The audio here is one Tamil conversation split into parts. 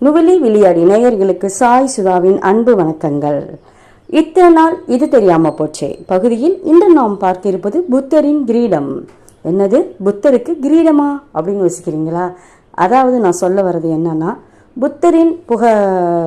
நுவலி விளையாடி நேயர்களுக்கு சாய் சுதாவின் அன்பு வணக்கங்கள். இத்தனை நாள் இது தெரியாம போச்சே. பகுதியில் இன்று நாம் பார்க்க இருப்பது புத்தரின் கிரீடம். என்னது? புத்தருக்கு கிரீடமா? அப்படின்னு யோசிக்கிறீங்களா? அதாவது நான் சொல்ல வர்றது என்னன்னா புத்தரின் புக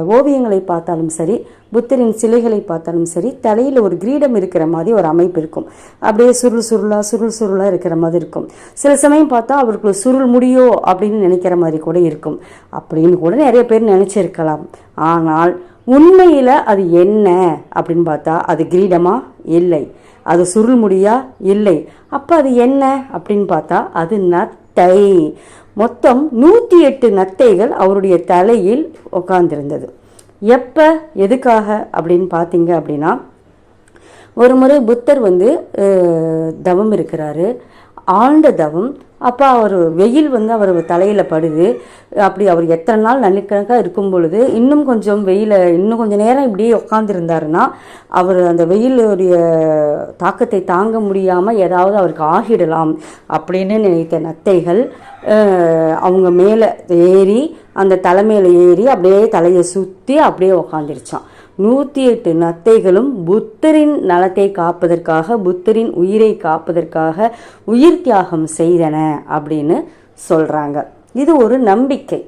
ஓவியங்களை பார்த்தாலும் சரி புத்தரின் சிலைகளை பார்த்தாலும் சரி தலையில் ஒரு கிரீடம் இருக்கிற மாதிரி ஒரு அமைப்பு இருக்கும். அப்படியே சுருள் சுருளாக சுருள் சுருளாக இருக்கிற மாதிரி இருக்கும். சில சமயம் பார்த்தா அவருக்கு சுருள் முடியோ அப்படின்னு நினைக்கிற மாதிரி கூட இருக்கும். அப்படின்னு கூட நிறைய பேர் நினச்சிருக்கலாம். ஆனால் உண்மையில் அது என்ன அப்படின்னு பார்த்தா அது கிரீடமா? இல்லை. அது சுருள் முடியா? இல்லை. அப்போ அது என்ன அப்படின்னு பார்த்தா அது நத்தை. மொத்தம் நூற்றி எட்டு நத்தைகள் அவருடைய தலையில் உட்கார்ந்திருந்தது எப்போ எதுக்காக அப்படின்னு பார்த்தீங்க அப்படின்னா ஒரு முறை புத்தர் வந்து தவம் இருக்கிறாரு. ஆழ்ந்த தவம் அப்போ அவர் வெயில் வந்து அவர் தலையில் படுது. அப்படி அவர் எத்தனை நாள் நன்னிக்கணக்காக இருக்கும் பொழுது இன்னும் கொஞ்சம் வெயில இன்னும் கொஞ்சம் நேரம் இப்படியே உட்காந்துருந்தாருன்னா அவர் அந்த வெயிலுடைய தாக்கத்தை தாங்க முடியாமல் ஏதாவது அவருக்கு ஆகிடலாம் அப்படின்னு நினைத்த நத்தைகள் அவங்க மேலே ஏறி அந்த தலைமையில் ஏறி அப்படியே தலையை சுற்றி அப்படியே உக்காந்துருச்சான் நூற்றி எட்டு நத்தைகளும் புத்தரின் நலத்தை காப்பதற்காக புத்தரின் உயிரை காப்பதற்காக உயிர் தியாகம் செய்தன அப்படின்னு சொல்கிறாங்க இது ஒரு நம்பிக்கை.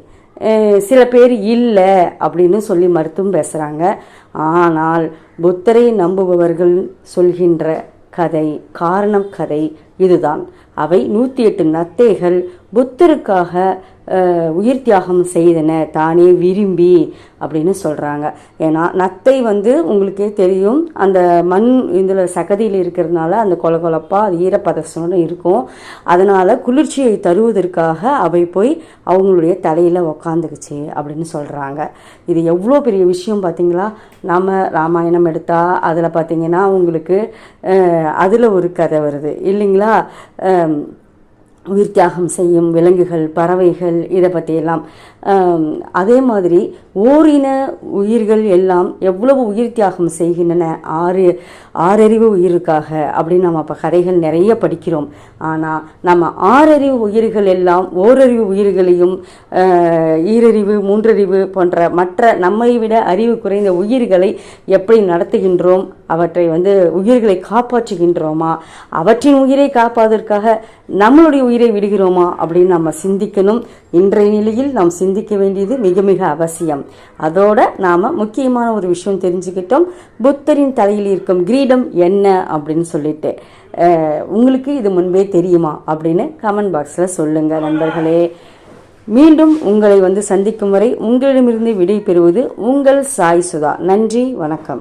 சில பேர் இல்லை அப்படின்னு சொல்லி மருத்துவம் பேசுகிறாங்க ஆனால் புத்தரை நம்புபவர்கள் சொல்கின்ற கதை காரணம் கதை இதுதான். அவை நூற்றி எட்டு நத்தைகள் புத்தருக்காக உயிர் தியாகம் செய்தன. தானே விரும்பி அப்படின்னு சொல்கிறாங்க ஏன்னா நத்தை வந்து உங்களுக்கே தெரியும் அந்த மண் இதில் சகதியில் இருக்கிறதுனால அந்த கொல கொலப்பாக அது ஈரப்பதசோடு இருக்கும். அதனால் குளிர்ச்சியை தருவதற்காக அவை போய் அவங்களுடைய தலையில் உக்காந்துக்குச்சு அப்படின்னு சொல்கிறாங்க இது எவ்வளோ பெரிய விஷயம் பார்த்தீங்களா நம்ம ராமாயணம் எடுத்தால் அதில் பார்த்தீங்கன்னா உங்களுக்கு அதில் ஒரு கதை வருது. இல்லைங்களா? அஹ், உயிர் தியாகம் செய்யும் விலங்குகள் பறவைகள் இதை பற்றியெல்லாம் அதே மாதிரி ஓரின உயிர்கள் எல்லாம் எவ்வளவு உயிர் தியாகம் செய்கின்றன? ஆறு ஆறறிவு உயிருக்காக அப்படின்னு நம்ம இப்போ கதைகள் நிறைய படிக்கிறோம். ஆனால் நம்ம ஆறறிவு உயிர்கள் எல்லாம் ஓரறிவு உயிர்களையும் ஈரறிவு மூன்றறிவு போன்ற மற்ற நம்மை விட அறிவு குறைந்த உயிர்களை எப்படி நடத்துகின்றோம்? அவற்றை வந்து உயிர்களை காப்பாற்றுகின்றோமா? அவற்றின் உயிரை காப்பதற்காக நம்மளுடைய உயிரை விடுகிறோமா அப்படின்னு நம்ம சிந்திக்கணும். இன்றைய நிலையில் நாம் சிந்திக்க வேண்டியது மிக மிக அவசியம். அதோட நாம் முக்கியமான ஒரு விஷயம் தெரிஞ்சுக்கிட்டோம். புத்தரின் தலையில் இருக்கும் கிரீடம் என்ன அப்படின்னு சொல்லிட்டு. உங்களுக்கு இது முன்பே தெரியுமா அப்படின்னு கமெண்ட் பாக்ஸில் சொல்லுங்கள் நண்பர்களே. மீண்டும் உங்களை வந்து சந்திக்கும் வரை உங்களிடமிருந்து விடை பெறுவது உங்கள் சாய் சுதா. நன்றி வணக்கம்.